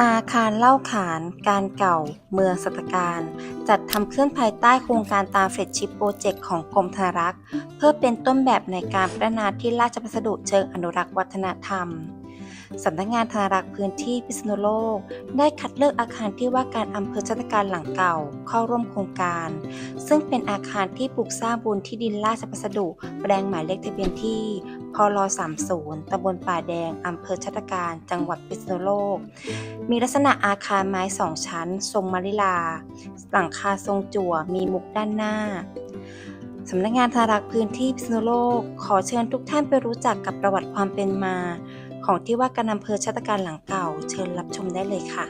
อาคารเล่าขาน การเก่า เมืองสตการ จัดทำขึ้นภายใต้โครงการตามเฟดชิปโปรเจกต์ของกรมธนารักษ์ เพื่อเป็นต้นแบบในการพัฒนาที่ราชพัสดุเชิงอนุรักษ์วัฒนธรรมสำนักงานธนารักษ์พื้นที่พิษณุโลก ได้คัดเลือกอาคารที่ว่าการอำเภอชาตการหลังเก่าเข้าร่วมโครงการ ซึ่งเป็นอาคารที่ปลูกสร้างบนที่ดินราชพัสดุแปลงหมายเลขทะเบียนที่ พล30ตำบลป่าแดง อำเภอชาติการ จังหวัดพิษณุโลก มีลักษณะอาคารไม้สองชั้น ทรงมาริลา หลังคาทรงจั่ว มีมุกด้านหน้า สำนักงานธารักษ์พื้นที่พิษณุโลก ขอเชิญทุกท่านไปรู้จักกับประวัติความเป็นมา ของที่ว่าการอำเภอชาติการหลังเก่า เชิญรับชมได้เลยค่ะ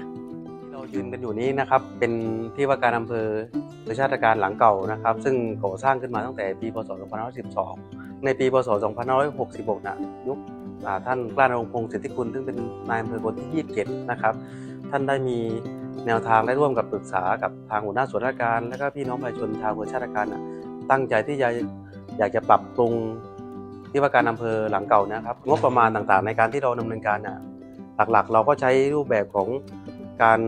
เรายืนกันอยู่นี้นะครับ เป็นที่ว่าการอำเภอประชาติการหลังเก่านะครับ ซึ่งก่อสร้างขึ้นมาตั้งแต่ปีพศ 2512 ในปีพศ 2566 นะยุคอ่าท่านกล้ารงพงศ์สิทธิคุณซึ่งเป็นนายอำเภอคนที่ 27 นะครับ ท่านได้มีแนวทางได้ร่วมกับปรึกษากับทางหัวหน้าส่วนราชการ และก็พี่น้องประชาชนชาวอำเภอชาติการน่ะตั้งใจที่จะอยากจะปรับปรุงที่ว่าการอำเภอหลังเก่านะครับ งบประมาณต่างๆ ในการที่เราดำเนินการน่ะหลักๆ เราก็ใช้รูปแบบของการ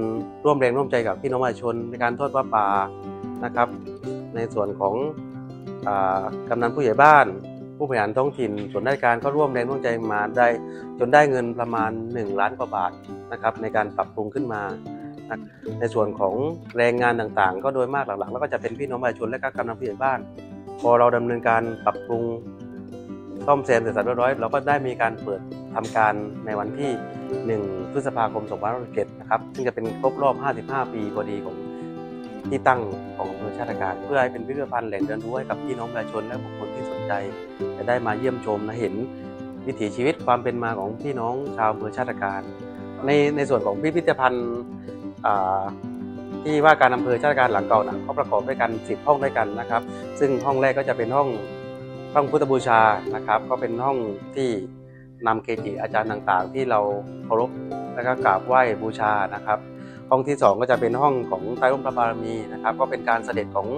ร่วมแรงร่วมใจกับพี่น้องประชาชนในการทอดผ้าป่านะครับ ในส่วนของอกำนันผู้ใหญ่บ้าน ผู้บริหารท้องถิ่นส่วนราชการก็ร่วมแรงร่วมใจมาได้ จนได้เงินประมาณ 1 ล้านกว่าบาทนะครับในการปรับปรุงขึ้นมา ในส่วนของแรงงานต่างๆ ก็โดยมากหลักๆ แล้วก็จะเป็นพี่น้องประชาชนและก็กำนันผู้ใหญ่บ้าน พอเราดำเนินการปรับปรุงซ่อมแซมเสร็จสับเรียบร้อยเราก็ได้มีการเปิดทำการในวันที่ 1 พฤษภาคม 2567นะครับซึ่งจะเป็นครบรอบ 55 ปีพอดีของ ที่ตั้งของอำเภอชาติการ เพื่อให้เป็นพิพิธภัณฑ์แหล่งเรียนรู้ให้กับพี่น้องประชาชนและบุคคลที่สนใจ จะได้มาเยี่ยมชมและเห็นวิถีชีวิตความเป็นมาของพี่น้องชาวอำเภอชาติการ ในในส่วนของพิพิธภัณฑ์ที่ว่าการอำเภอชาติการหลังเก่านะก็ประกอบด้วยกัน10ห้องด้วยกันนะครับ ซึ่งห้องแรกก็จะเป็นห้องห้องพุทธบูชานะครับ ก็เป็นห้องที่นำเกจิอาจารย์ต่างๆ ที่เราเคารพและก็กราบไหว้บูชานะครับ ห้องที่ 2 ก็จะเป็นห้องของใต้ร่มพระบารมีนะครับ ก็เป็นการเสด็จของ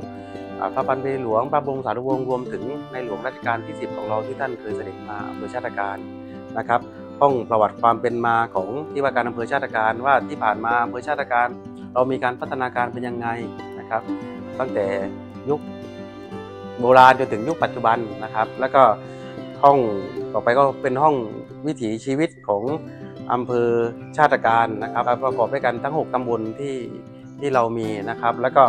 อพระพันปีหลวงพระบรมสารีวงศ์รวมถึงในหลวงรัชกาลที่ 10 ของเราที่ท่านเคยเสด็จมาอำเภอชาติการนะครับห้องประวัติความเป็นมาของที่ว่าการอำเภอชาติการว่าที่ผ่านมาอำเภอชาติการ เรามีการพัฒนาการเป็นยังไงนะครับ ตั้งแต่ยุคโบราณจนถึงยุคปัจจุบันนะครับ แล้วก็ห้องต่อไปก็เป็นห้องวิถีชีวิตของ อำเภอชาติการนะครับ ประกอบด้วยกันทั้ง 6 ตำบลที่ที่เรามีนะครับ แล้วก็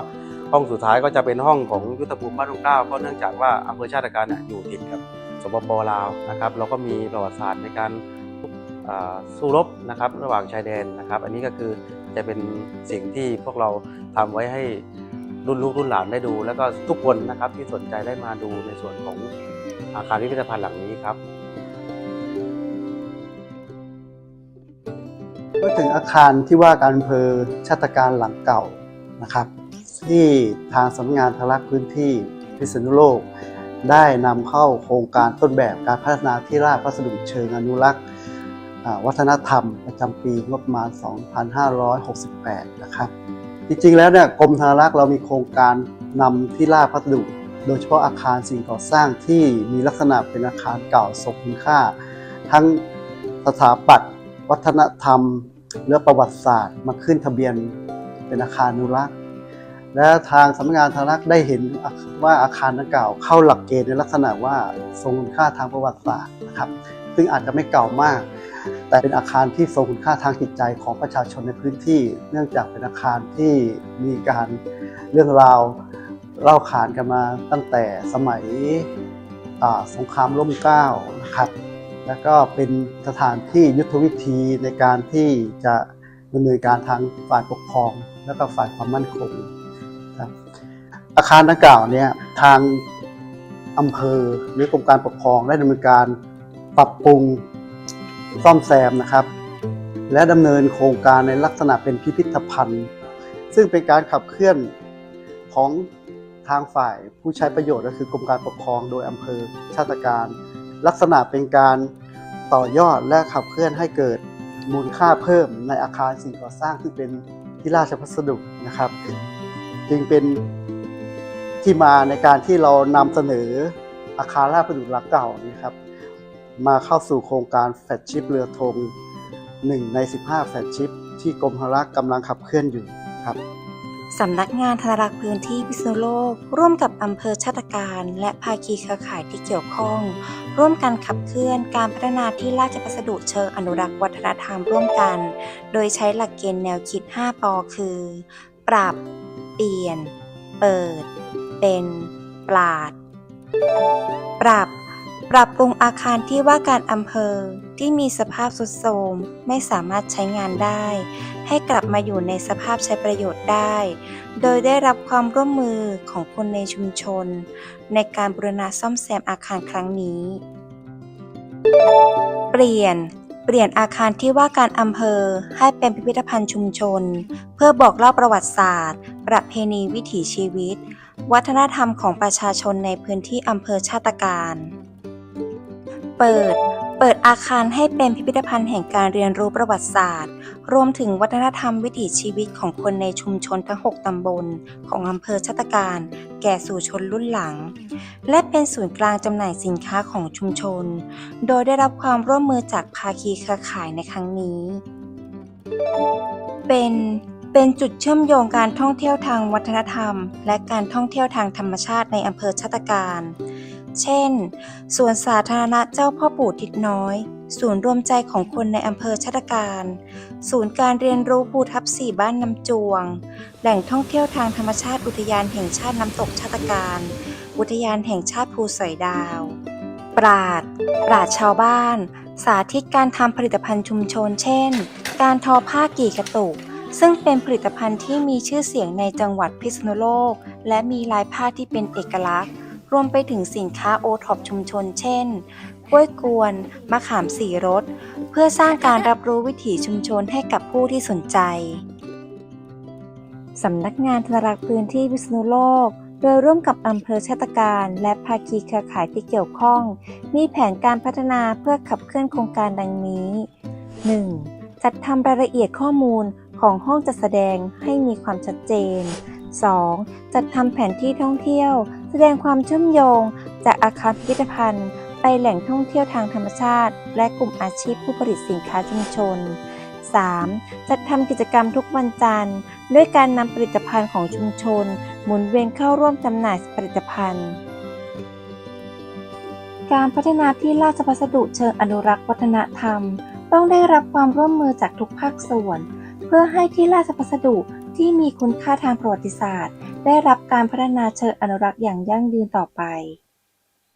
ห้องสุดท้ายก็จะเป็นห้องของยุทธภูมิบ้านทุ่งเกล้าเพราะเนื่องจากว่าอำเภอชาติการเนี่ยอยู่ติดกับสปปลาวนะครับ เราก็มีประวัติศาสตร์ในการสู้รบนะครับระหว่างชายแดนนะครับ อันนี้ก็คือจะเป็นสิ่งที่พวกเราทำไว้ให้รุ่นลูกรุ่นหลานได้ดู แล้วก็ทุกคนนะครับที่สนใจได้มาดูในส่วนของอาคารพิพิธภัณฑ์หลังนี้ครับ ก็ถึงอาคารที่ว่าการอำเภอชาติการหลังเก่านะครับ ที่ทางสำนักงานทางรักพื้นที่พิษณุโลก ได้นำเข้าโครงการต้นแบบการพัฒนาที่ราชพัสดุเชิงอนุรักษ์วัฒนธรรมประจำปีงบประมาณ 2568 นะครับ จริงๆ แล้วเนี่ยกรมธนารักษ์เรามีโครงการนำที่ราชพัสดุ โดยเฉพาะอาคารสิ่งก่อสร้างที่มีลักษณะเป็นอาคารเก่าทรงคุณค่า ทั้งสถาปัตย์ วัฒนธรรมและประวัติศาสตร์ มาขึ้นทะเบียนเป็นอาคารอนุรักษ์ และทางสำนักงานธนรักษ์ได้เห็นว่าอาคารดังกล่าว เข้าหลักเกณฑ์ในลักษณะว่าทรงคุณค่าทางประวัติศาสตร์นะครับ ซึ่งอาจจะไม่เก่ามาก แต่เป็นอาคารที่ทรงคุณค่าทางจิตใจของประชาชนในพื้นที่ เนื่องจากเป็นอาคารที่มีการเรื่องราวเล่าขานกันมาตั้งแต่สมัยสงครามร่มเกล้านะครับ แล้วก็เป็นสถานที่ยุทธวิธีในการที่จะดำเนินการทางฝ่ายปกครอง และก็ฝ่ายความมั่นคงครับอาคารดังกล่าวเนี่ยทางอำเภอหรือกรมการปกครองได้ดำเนินการปรับปรุงซ่อมแซมนะครับ และดำเนินโครงการในลักษณะเป็นพิพิธภัณฑ์ ซึ่งเป็นการขับเคลื่อนของทางฝ่ายผู้ใช้ประโยชน์ก็คือกรมการปกครองโดยอำเภอชาติการ ลักษณะเป็นการต่อยอดและขับเคลื่อนให้เกิดมูลค่าเพิ่มในอาคารสิ่งก่อสร้างที่เป็นที่ราชพัสดุนะครับ จึงเป็นที่มาในการที่เรานำเสนออาคารราชพัสดุหลังเก่านะครับ มาเข้าสู่โครงการแฟลชชิพเรือธง1ใน 15 แฟลชชิพที่กรมธนารักษ์กำลังขับเคลื่อนอยู่ครับ สำนักงานธนารักษ์พื้นที่พิษณุโลก ร่วมกับอำเภอชาติการ และภาคีเครือข่ายที่เกี่ยวข้อง ร่วมกันขับเคลื่อนการพัฒนาที่ราชพัสดุเชิงอนุรักษ์วัฒนธรรมร่วมกัน โดยใช้หลักเกณฑ์แนวคิด 5 ปอคือ ปรับ เปลี่ยน เปิด เป็น ปราด ปรับ ปรับปรุงอาคารที่ว่าการอำเภอที่มีสภาพทรุดโทรมไม่สามารถใช้งานได้ ให้กลับมาอยู่ในสภาพใช้ประโยชน์ได้ โดยได้รับความร่วมมือของคนในชุมชน ในการบูรณะซ่อมแซมอาคารครั้งนี้ เปลี่ยนเปลี่ยนอาคารที่ว่าการอำเภอให้เป็นพิพิธภัณฑ์ชุมชน เพื่อบอกเล่าประวัติศาสตร์ ประเพณีวิถีชีวิต วัฒนธรรมของประชาชนในพื้นที่อำเภอชาติการ เปิด เปิดอาคารให้เป็นพิพิธภัณฑ์แห่งการเรียนรู้ประวัติศาสตร์ รวมถึงวัฒนธรรมวิถีชีวิตของคนในชุมชนทั้ง 6 ตำบล ของอำเภอชาตการ แก่สู่ชนรุ่นหลัง และเป็นศูนย์กลางจำหน่ายสินค้าของชุมชน โดยได้รับความร่วมมือจากภาคีเครือข่ายในครั้งนี้ เป็นเป็นจุดเชื่อมโยงการท่องเที่ยวทางวัฒนธรรม และการท่องเที่ยวทางธรรมชาติในอำเภอชาตการ เช่น สวนสาธารณะเจ้าพ่อปู่ทิศน้อย ศูนย์รวมใจของคนในอำเภอชาติการ ศูนย์การเรียนรู้ภูทับสี่บ้านน้ำจวง แหล่งท่องเที่ยวทางธรรมชาติอุทยานแห่งชาติน้ำตกชาติการ อุทยานแห่งชาติภูสอยดาว ปราด ปราดชาวบ้าน สาธิตการทำผลิตภัณฑ์ชุมชน เช่น การทอผ้ากี่กระตุกซึ่งเป็นผลิตภัณฑ์ที่มีชื่อเสียงในจังหวัดพิษณุโลก และมีลายผ้าที่เป็นเอกลักษณ์ รวมไปถึงสินค้าโอท็อปชุมชนเช่น กล้วยกวน มะขามสีรส เพื่อสร้างการรับรู้วิถีชุมชนให้กับผู้ที่สนใจ สำนักงานธนารักษ์พื้นที่พิษณุโลก โดยร่วมกับอำเภอชาตการและภาคีเครือข่ายที่เกี่ยวข้อง มีแผนการพัฒนาเพื่อขับเคลื่อนโครงการดังนี้ 1. จัดทำรายละเอียดข้อมูลของห้องจัดแสดงให้มีความชัดเจน 2. จัดทำแผนที่ท่องเที่ยว แสดงความเชื่อมโยง จากอาคารพิพิธภัณฑ์ ไปแหล่งท่องเที่ยวทางธรรมชาติ และกลุ่มอาชีพผู้ผลิตสินค้าชุมชน 3. จัดทำกิจกรรมทุกวันจันทร์ ด้วยการนำผลิตภัณฑ์ของชุมชน หมุนเวียนเข้าร่วมจำหน่ายผลิตภัณฑ์ การพัฒนาที่ราชพัสดุเชิงอนุรักษ์วัฒนธรรม ต้องได้รับความร่วมมือจากทุกภาคส่วน เพื่อให้ที่ราชพัสดุ ที่มีคุณค่าทางประวัติศาสตร์ ได้รับการพัฒนาเชิงอนุรักษ์อย่างยั่งยืนต่อไป